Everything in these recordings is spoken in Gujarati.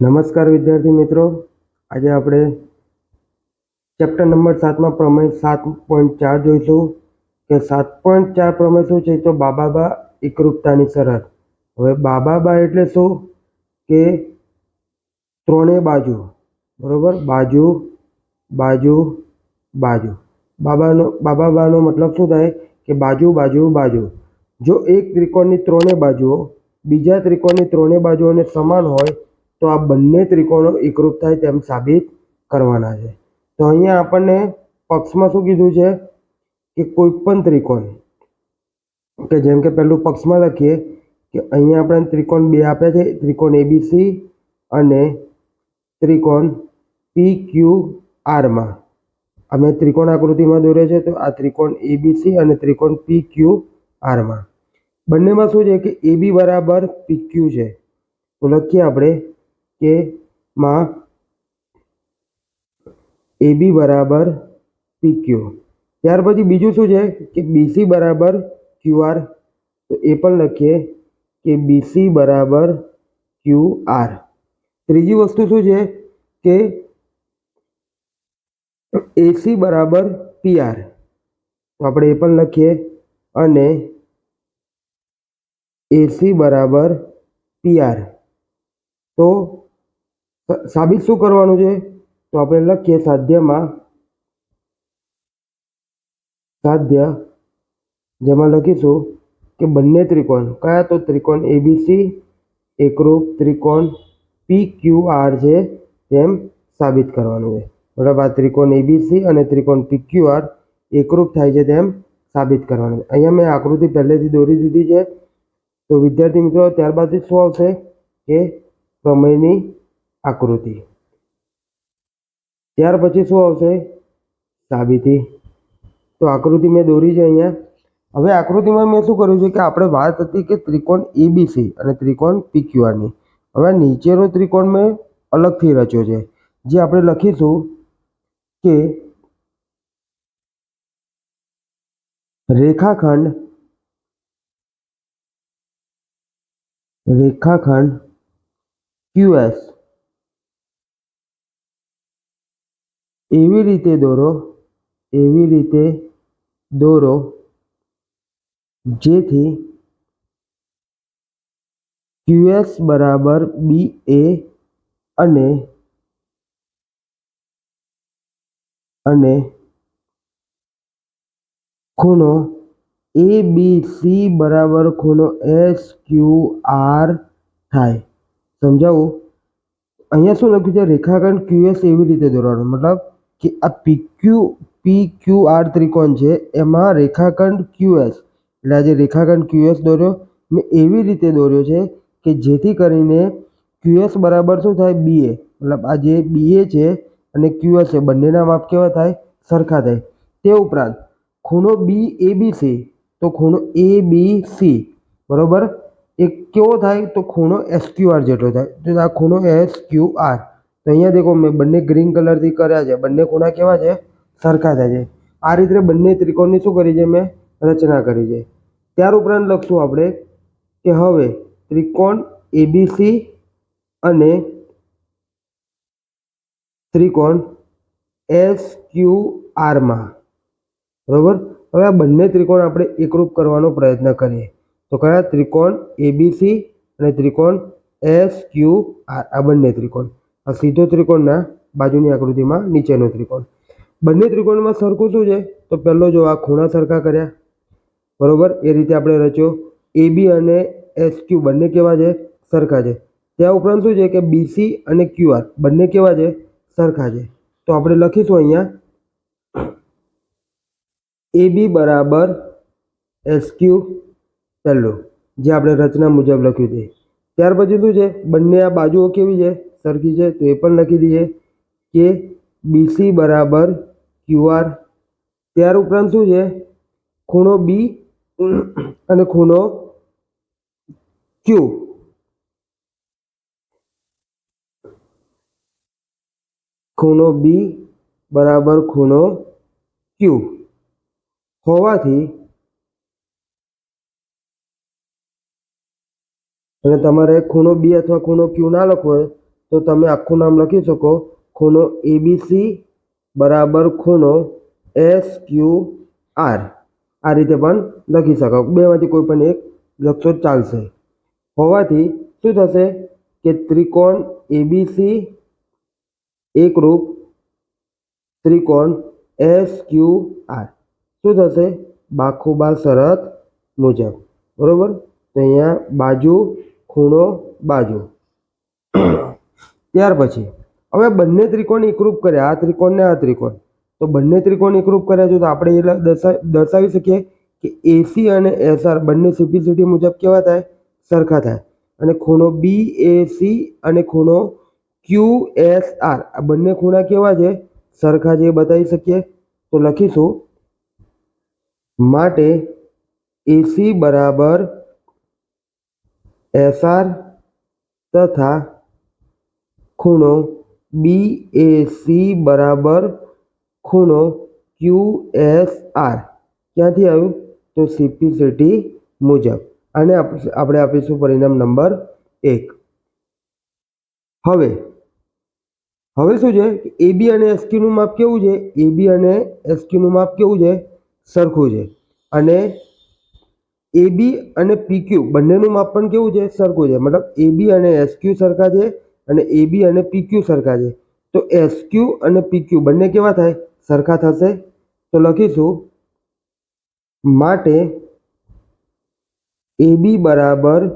નમસ્કાર વિદ્યાર્થી મિત્રો. આજે આપણે ચેપ્ટર નંબર સાતમાં પ્રમેય સાત પોઈન્ટ ચાર જોઈશું. કે સાત પોઈન્ટ ચાર પ્રમેય શું છે તો બાબાબા એકરૂપતાની શરત હવે બાબાબા એટલે શું? કે ત્રણેય બાજુ. બરાબર? બાજુ બાજુ બાજુ. બાબાનો બાબાબાનો મતલબ શું થાય? કે બાજુ બાજુ બાજુ. જો એક ત્રિકોણની ત્રણેય બાજુઓ, બીજા ત્રિકોણની ત્રણેય બાજુઓને સમાન હોય તો આ બંને ત્રિકોણો એકરૂપ થાય તેમ સાબિત કરવાના છે. તો અહીંયા આપણને પક્ષમાં શું કીધું છે? કે કોઈ પણ ત્રિકોણ. કે જેમ કે પહેલું પક્ષમાં લખીએ કે અહીંયા આપણે ત્રિકોણ બે આપ્યા છે, ત્રિકોણ એબીસી અને ત્રિકોણ પી ક્યુ આરમાં અમે ત્રિકોણ આકૃતિમાં દોર્યો છે, તો આ ત્રિકોણ એબીસી અને ત્રિકોણ પી ક્યુ આરમાં બંનેમાં શું છે કે એબી બરાબર પી ક્યુ છે. તો લખીએ આપણે કે માં એબી બરાબર પી ક્યુ. ત્યાર પછી બીજું શું છે? કે બીસી બરાબર ક્યુ આર. તો એ પણ લખીએ કે બીસી બરાબર ક્યુ આર. ત્રીજી વસ્તુ શું છે? કે એસી બરાબર પીઆર તો આપણે એ પણ લખીએ અને એસી બરાબર પીઆર તો સાબિત શું કરવાનું છે? તો આપણે લખીએ સાધ્યમાં. સાધ્ય, જેમાં લખીશું કે બંને ત્રિકોણ. કયા તો ત્રિકોણ એબીસી એકરૂપ ત્રિકોણ પી ક્યુ આર છે. તેમ સાબિત કરવાનું છે. બરાબર, આ ત્રિકોણ એબીસી અને ત્રિકોણ પી ક્યુ આર એકરૂપ થાય છે તેમ સાબિત કરવાનું છે. અહીંયા મેં આકૃતિ પહેલેથી દોરી દીધી છે. તો વિદ્યાર્થી મિત્રો, ત્યારબાદ શું આવશે? કે પ્રમેયની આકૃતિ. ત્યાર પછી શું આવશે? સાબિતી. તો આકૃતિ મેં દોરી છે અહીંયા. હવે આકૃતિમાં મેં શું કર્યું છે કે આપણે વાત હતી કે ત્રિકોણ એબીસી અને ત્રિકોણ પીક્યુઆરની. હવે નીચેનો ત્રિકોણ મેં અલગથી રચ્યો છે. જે આપણે લખીશું કે રેખાખંડ રેખાખંડ ક્યુએસ એવી રીતે દોરો, એવી રીતે દોરો, જેથી ક્યુએસ બરાબર બી એ અને અને ખૂણો એ બી સી બરાબર ખૂણો એસ ક્યુ આર થાય. સમજાવું? અહીંયા શું લખ્યું છે? રેખાખંડ ક્યુએસ એવી રીતે દોરવાનું, મતલબ કે આ પી ક્યુ ક્યુ આર ત્રિકોણ છે, એમાં રેખાખંડ ક્યુએસ એટલે આજે રેખાખંડ ક્યુએસ દોર્યો, મેં એવી રીતે દોર્યો છે કે જેથી કરીને ક્યુએસ બરાબર શું થાય? બીએ મતલબ આ જે બીએ છે અને ક્યુએસ છે, બંનેના માપ કેવા થાય? સરખા થાય. તે ઉપરાંત, ખૂણો બી એ બી સી તો ખૂણો એ બી સી બરાબર? એ કેવો થાય? તો ખૂણો એસ ક્યુ જેટલો થાય. તો આ ખૂણો એસ ક્યુ આર તો અહીંયા દેખો, મેં બંને ગ્રીન કલરથી કર્યા છે. બંને ખૂણા કેવા છે? સરખા થાય છે. આ રીતે બંને ત્રિકોણની શું કરી છે મેં? રચના કરી છે. ત્યાર ઉપરાંત લખશું આપણે કે હવે ત્રિકોણ એબીસી અને ત્રિકોણ એસ ક્યુ આરમાં બરોબર? હવે આ બંને ત્રિકોણ આપણે એકરૂપ કરવાનો પ્રયત્ન કરીએ. તો કયા? ત્રિકોણ એબીસી અને ત્રિકોણ એસ ક્યુ આર આ બંને ત્રિકોણ. આ સીધો ત્રિકોણના બાજુની આકૃતિમાં નીચેનો ત્રિકોણ. બંને ત્રિકોણમાં સરખું શું છે? તો પહેલો જો આ ખૂણા સરખા કર્યા, બરાબર? એ રીતે આપણે રચ્યો. એ બી અને એસ ક્યુ બંને કેવા છે? સરખા છે. ત્યાં ઉપરાંત શું છે કે બીસી અને ક્યુ આર બંને કેવા છે? સરખા છે. તો આપણે લખીશું અહીંયા, એ બી બરાબર એસ ક્યુ પહેલું, જે આપણે રચના મુજબ લખ્યું છે. ત્યાર પછી શું છે? બંને આ બાજુઓ કેવી છે? સરખી છે, તો એ પણ લખી દઈએ કે બીસી બરાબર ક્યુઆર ત્યાર ઉપરાંત શું છે? ખૂણો બી અને ખૂણો ક્યુ ખૂણો બી બરાબર ખૂણો ક્યુ હોવાથી અને તમારે ખૂણો બી અથવા ખૂણો ક્યુ ના લખવો હોય તો તમે આખું નામ લખી શકો. ખૂણો એબીસી બરાબર ખૂણો એસ ક્યુ આર આ રીતે પણ લખી શકો. બેમાંથી કોઈ પણ એક લખશો તો ચાલશે. હોવાથી શું થશે કે ત્રિકોણ એબીસી એકરૂપ ત્રિકોણ એસ ક્યુ આર શું થશે? બાખુબા શરત મુજબ. બરોબર? તો અહીંયા બાજુ, ખૂણો બાજુ. ત્યાર પછી, હવે બંને ત્રિકોણ એકરૂપ કર્યા આ ત્રિકોણ ને આ ત્રિકોણ. તો બંને ત્રિકોણ એકરૂપ કર્યા છે, તો આપણે એ દર્શા- દર્શાવી શકીએ કે એસી અને એસઆર બંને સિમ્પ્લિસિટી મુજબ કેવા થાય? સરખા થાય. અને ખૂણો બી એસી અને ખૂણો ક્યુ એસ આર આ બંને ખૂણા કેવા છે? સરખા છે એ બતાવી શકીએ. તો લખીશું. માટે એસી બરાબર એસઆર તથા ખૂણો બી એસી બરાબર ખૂણો ક્યુ એસ આર ક્યાંથી આવ્યું? તો સિમ્પ્લિસિટી મુજબ. આને આપણે આપીશું પરિણામ નંબર એક. હવે હવે શું છે? એબી અને એસક્યુનું માપ કેવું છે? એબી અને એસક્યુનું માપ કેવું છે? સરખું છે. અને એબી અને પીક્યુ બંનેનું માપ પણ કેવું છે? સરખું છે. મતલબ એબી અને એસક્યુ સરખા છે. અને એબી અને પીક્યુ સરખા છે. તો એસક્યુ અને પીક્યુ બંને કેવા થાય? સરખા થશે. તો લખીશું. માટે એબી બરાબર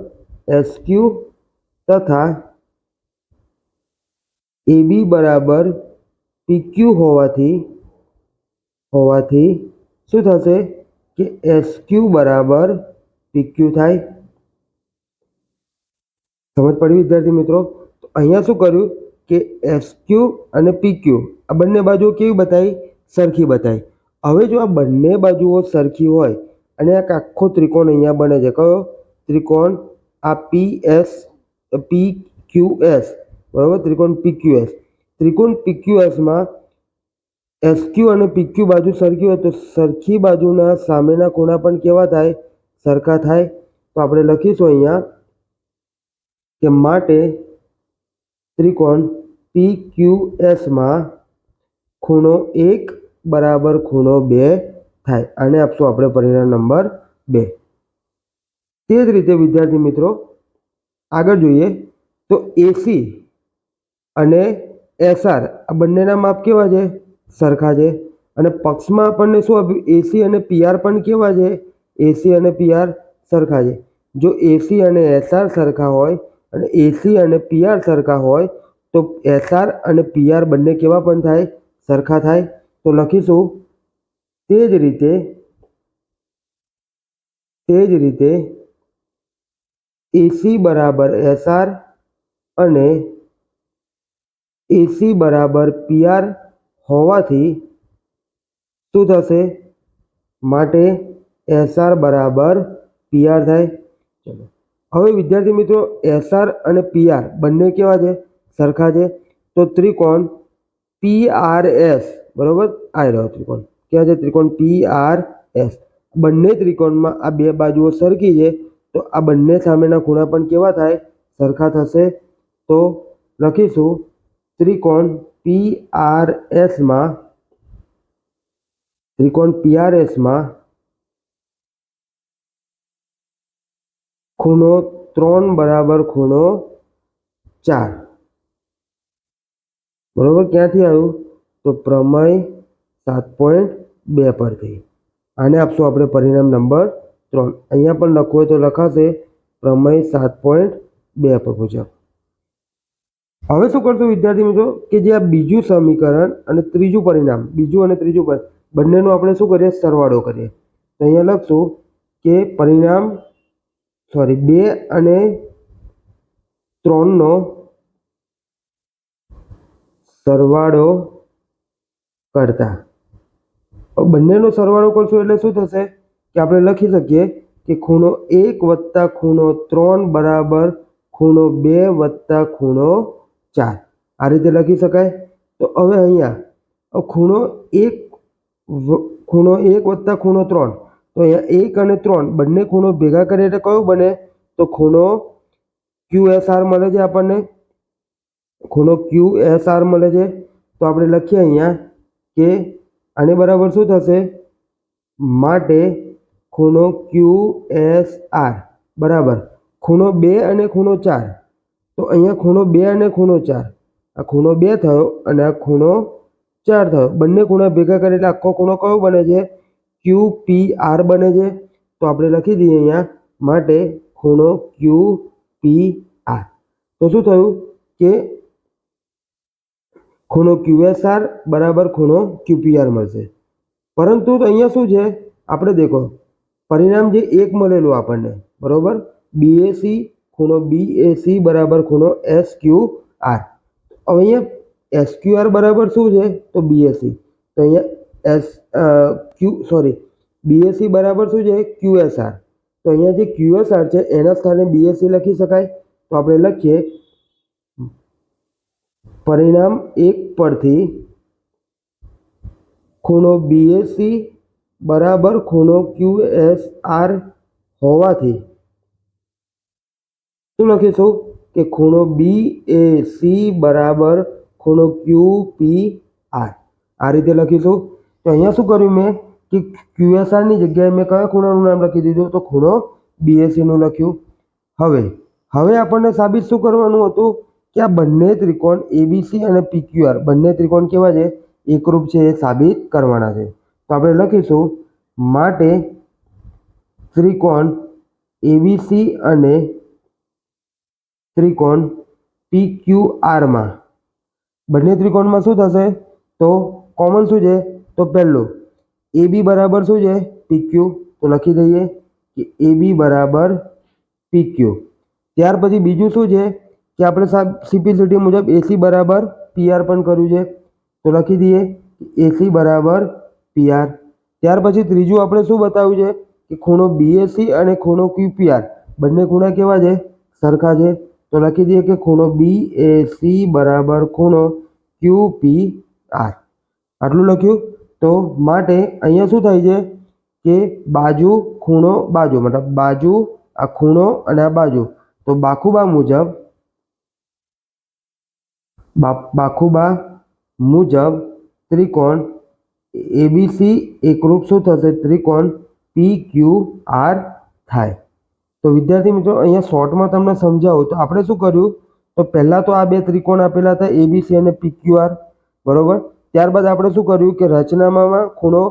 એસક્યુ તથા એબી બરાબર પીક્યુ હોવાથી હોવાથી શું થશે? કે એસક્યુ બરાબર પીક્યુ થાય. સમજ પડી વિદ્યાર્થી મિત્રો? તો અહીંયા શું કર્યું કે એસક્યુ અને પીક્યુ આ બંને બાજુઓ કેવી બતાવી? સરખી બતાવી. હવે જો આ બંને બાજુઓ સરખી હોય અને એક આખો ત્રિકોણ અહીંયા બને છે, કયો? ત્રિકોણ આ P S P Q S, બરાબર? ત્રિકોણ પી ક્યુ એસ. ત્રિકોણ પી ક્યુ એસમાં એસક્યુ અને પીક્યુ બાજુ સરખી હોય તો સરખી બાજુના સામેના ખૂણા પણ કેવા થાય? સરખા થાય. તો આપણે લખીશું અહીંયા કે માટે ત્રિકોણ પી ક્યુ એસમાં ખૂણો એક બરાબર ખૂણો બે થાય. આને આપશું આપણે પરિણામ નંબર બે. તે જ રીતે, વિદ્યાર્થી મિત્રો, આગળ જોઈએ તો એસી અને એસઆર આ બંનેના માપ કેવા છે? સરખા છે. અને પક્ષમાં આપણને શું આપ્યું? એસી અને પીઆર પણ કેવા છે? એસી અને પીઆર સરખા છે. જો એસી અને એસઆર સરખા હોય અને એસી અને પીઆર સરખા હોય તો એસઆર અને પીઆર બંને કેવા પણ થાય? સરખા થાય. તો લખીશું. તે જ રીતે, તે જ રીતે એસી બરાબર એસઆર અને એસી બરાબર પીઆર હોવાથી શું થશે? માટે એસઆર બરાબર પીઆર થાય. ચલો. હવે વિદ્યાર્થી મિત્રો એસઆર અને પીઆર બંને કેવા છે? સરખા છે. તો ત્રિકોણ પી આર એસ બરોબર? આ રહ્યો ત્રિકોણ. ક્યાં છે? ત્રિકોણ પી આર એસ બંને ત્રિકોણમાં આ બે બાજુઓ સરખી છે. તો આ બંને સામેના ખૂણા પણ કેવા થાય? સરખા થશે. તો લખીશું. ત્રિકોણ પી આર એસમાં ત્રિકોણ પી આર એસમાં ખૂણો ત્રણ બરાબર ખૂણો ચાર. બરોબર? ક્યાંથી આવ્યું? તો પ્રમેય સાત પોઈન્ટ બે પરથી. આને આપશું આપણે પરિણામ નંબર ત્રણ. અહીંયા પણ લખવું હોય તો લખાશે પ્રમેય સાત પોઈન્ટ બે પર મુજબ. હવે શું કરશું વિદ્યાર્થી મિત્રો? કે જે આ બીજું સમીકરણ અને ત્રીજું પરિણામ, બીજું અને ત્રીજું બંનેનો આપણે શું કરીએ? સરવાળો કરીએ. તો અહીંયા લખશું કે પરિણામ સોરી, બે અને ત્રણનો સરવાળો કરતા. બંનેનો સરવાળો કરશું એટલે શું થશે કે આપણે લખી શકીએ કે ખૂણો એક વત્તા ખૂણો ત્રણ બરાબર ખૂણો બે વત્તા ખૂણો ચાર. આ રીતે લખી શકાય? તો હવે અહીંયા ખૂણો એક ખૂણો એક વત્તા ખૂણો ત્રણ. તો અહીંયા એક અને ત્રણ, બંને ખૂણો ભેગા કરીએ એટલે કયું બને? તો ખૂણો ક્યુ એસ આર મળે છે આપણને. ખૂણો ક્યુ એસ આર મળે છે. તો આપણે લખીએ અહીંયા કે આની બરાબર શું થશે? માટે ખૂણો ક્યુ એસ આર બરાબર. ખૂણો બે અને ખૂણો ચાર. તો અહીંયા ખૂણો બે અને ખૂણો ચાર. આ ખૂણો બે થયો અને આ ખૂણો ચાર થયો. બંને ખૂણા ભેગા કરે એટલે આખો ખૂણો કયો બને છે? ક્યુ પી આર બને છે. તો આપણે લખી દઈએ અહીંયા માટે ખૂણો ક્યુ પી આર તો શું થયું? કે ખૂણો ક્યુએસઆર બરાબર ખૂણો ક્યુપીઆર મળશે. પરંતુ તો અહીંયા શું છે? આપણે દેખો, પરિણામ જે એક મળેલું આપણને, બરોબર? બીએસી ખૂણો બીએસી બરાબર ખૂણો એસ ક્યુ આર હવે અહીંયા એસ ક્યુ આર બરાબર શું છે? તો બીએસી તો અહીંયા એસ ક્યુ, સોરી બીએસસી બરાબર શું છે? ક્યુએસઆર તો અહીંયા જે ક્યુએસઆર છે, એના સ્થાને બીએસસી લખી શકાય. તો આપણે લખીએ. પરિણામ એક પરથી ખૂણો બીએસસી બરાબર ખૂણો ક્યુએસઆર હોવાથી શું લખીશું? કે ખૂણો બી એ સી બરાબર ખૂણો ક્યુ પી આર આ રીતે લખીશું. તો અહીંયા શું કર્યું મેં? કે ક્યુએસઆરની જગ્યાએ મેં કયા ખૂણાનું નામ લખી દીધું? તો ખૂણો બીએસસીનું લખ્યું. હવે હવે આપણને સાબિત શું કરવાનું હતું? કે આ બંને ત્રિકોણ એબીસી અને પીક્યુઆર બંને ત્રિકોણ કેવા છે? એકરૂપ છે, એ સાબિત કરવાના છે. તો આપણે લખીશું, માટે ત્રિકોણ એબીસી અને ત્રિકોણ પી ક્યુ બંને ત્રિકોણમાં શું થશે? તો કોમન શું છે? તો પહેલું, એ બી બરાબર શું છે? પીક્યુ તો લખી દઈએ કે એ બી બરાબર પીક્યુ ત્યાર પછી બીજું શું છે? કે આપણે સાહેબ સિમ્પ્લિસિટી મુજબ એસી બરાબર પીઆર પણ કર્યું છે. તો લખી દઈએ એસી બરાબર પીઆર ત્યાર પછી ત્રીજું આપણે શું બતાવ્યું છે? કે ખૂણો બીએસી અને ખૂણો ક્યુપીઆર બંને ખૂણા કેવા છે? સરખા છે. તો લખી દઈએ કે ખૂણો બી એ બરાબર ખૂણો ક્યુ પી આર આટલું લખ્યું. તો માટે અહીંયા શું થાય છે કે બાજુ ખૂણો બાજુ, મતલબ બાજુ, આ ખૂણો અને આ બાજુ. તો બાખુબા મુજબ બાખુબા મુજબ ત્રિકોણ એબીસી એકરૂપ શું થશે? ત્રિકોણ પી ક્યુ આર થાય. તો વિદ્યાર્થી મિત્રો, અહીંયા શોર્ટમાં તમને સમજાવું. તો આપણે શું કર્યું? તો પહેલાં તો આ બે ત્રિકોણ આપેલા હતા એબીસી અને પી ક્યુ આર. બરોબર? ત્યારબાદ આપણે શું કર્યું કે રચનામાં ખૂણો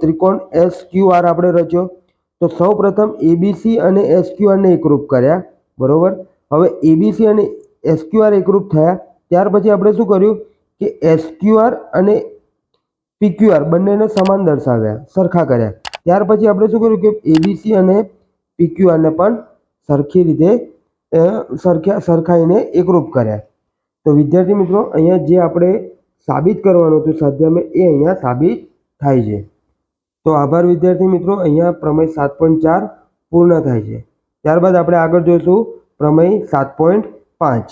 ત્રિકોણ એસ ક્યુ આપણે રચ્યો. તો સૌ પ્રથમ એબીસી અને એસ ક્યુ આરને એકરૂપ કર્યા, બરોબર? હવે એબીસી અને એસ ક્યુ આર એકરૂપ થયા, ત્યાર પછી આપણે શું કર્યું કે એસ અને પીક્યુઆર બંનેને સમાન દર્શાવ્યા, સરખા કર્યા. ત્યાર પછી આપણે શું કર્યું કે એબીસી અને પીક્યુઆરને પણ સરખી રીતે સરખ્યા સરખા, સરખાઈને એકરૂપ કર્યા. તો વિદ્યાર્થી મિત્રો, અહીંયા જે આપણે સાબિત કરવાનું હતું. સ્વાધ્યાયમાં એ અહીંયા સાબિત થાય છે. તો આભાર વિદ્યાર્થી મિત્રો, અહીંયા પ્રમેય સાત પોઈન્ટ ચાર પૂર્ણ થાય છે. ત્યારબાદ આપણે આગળ જોઈશું પ્રમેય સાત પોઈન્ટ પાંચ.